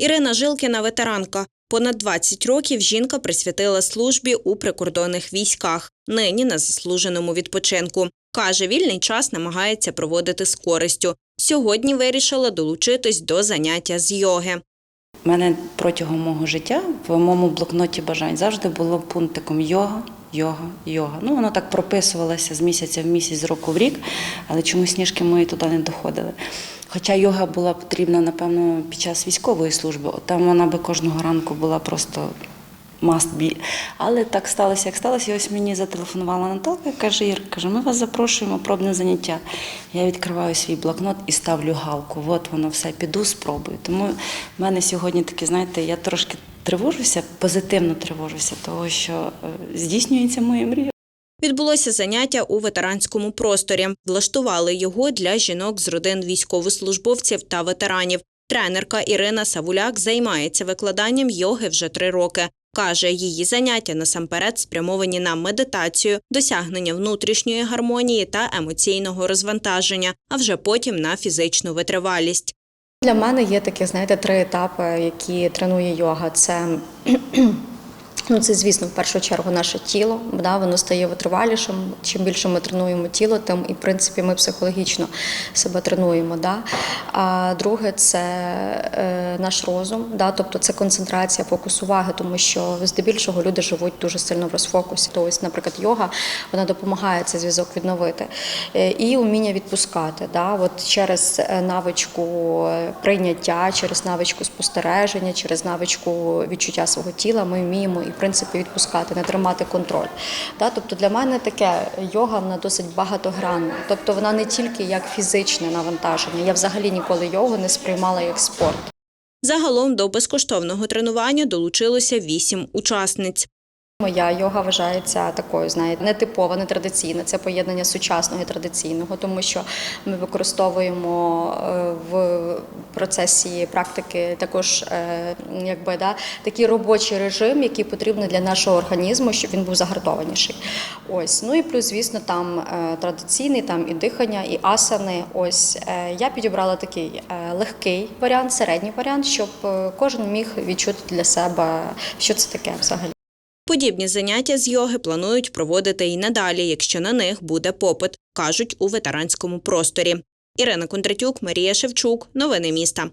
Ірина Жилкіна ветеранка. Понад 20 років жінка присвятила службі у прикордонних військах. Нині на заслуженому відпочинку. Каже, вільний час намагається проводити з користю. Сьогодні вирішила долучитись до заняття з йоги. У мене протягом мого життя в моєму блокноті бажань завжди було пунктиком йога, йога, йога. Ну, воно так прописувалося з місяця в місяць, з року в рік, але чомусь ніжки мої туди не доходили. Хоча йога була потрібна, напевно, під час військової служби, там вона би кожного ранку була просто must be. Але так сталося, як сталося. І ось мені зателефонувала Наталка, каже, Ір, каже, ми вас запрошуємо, пробне заняття. Я відкриваю свій блокнот і ставлю галку. От воно все, піду, спробую. Тому в мене сьогодні такі, знаєте, я трошки тривожуся, позитивно тривожуся, того що е, здійснюється моя мрія. Відбулося заняття у ветеранському просторі. Влаштували його для жінок з родин військовослужбовців та ветеранів. Тренерка Ірина Савуляк займається викладанням йоги вже три роки. Каже, її заняття насамперед спрямовані на медитацію, досягнення внутрішньої гармонії та емоційного розвантаження, а вже потім на фізичну витривалість. Для мене є такі, знаєте, три етапи, які тренує йога. Це Ну, це, звісно, в першу чергу наше тіло, да, воно стає витривалішим. Чим більше ми тренуємо тіло, тим і в принципі ми психологічно себе тренуємо. Да. А друге це е, наш розум, да, тобто це концентрація, фокус уваги, тому що здебільшого люди живуть дуже сильно в розфокусі. Тобто, наприклад, йога вона допомагає цей зв'язок відновити. Е, І уміння відпускати. Да, от через е, навичку е, прийняття, через навичку спостереження, через навичку відчуття свого тіла ми вміємо в принципі відпускати, не тримати контроль. Тобто для мене таке йога вона досить багатогранна. Тобто вона не тільки як фізичне навантаження. Я взагалі ніколи йогу не сприймала як спорт. Загалом до безкоштовного тренування долучилося вісім учасниць. Моя йога вважається такою, знаєте, нетипова, нетрадиційна. Це поєднання сучасного і традиційного, тому що ми використовуємо е, в процесі практики також е, якби да такий робочий режим, який потрібний для нашого організму, щоб він був загартованіший. Ось ну і плюс, звісно, там е, традиційний, там і дихання, і асани. Ось я підібрала такий легкий варіант, середній варіант, щоб кожен міг відчути для себе, що це таке взагалі. Подібні заняття з йоги планують проводити і надалі, якщо на них буде попит, кажуть у ветеранському просторі. Ірина Кондратюк, Марія Шевчук. Новини міста.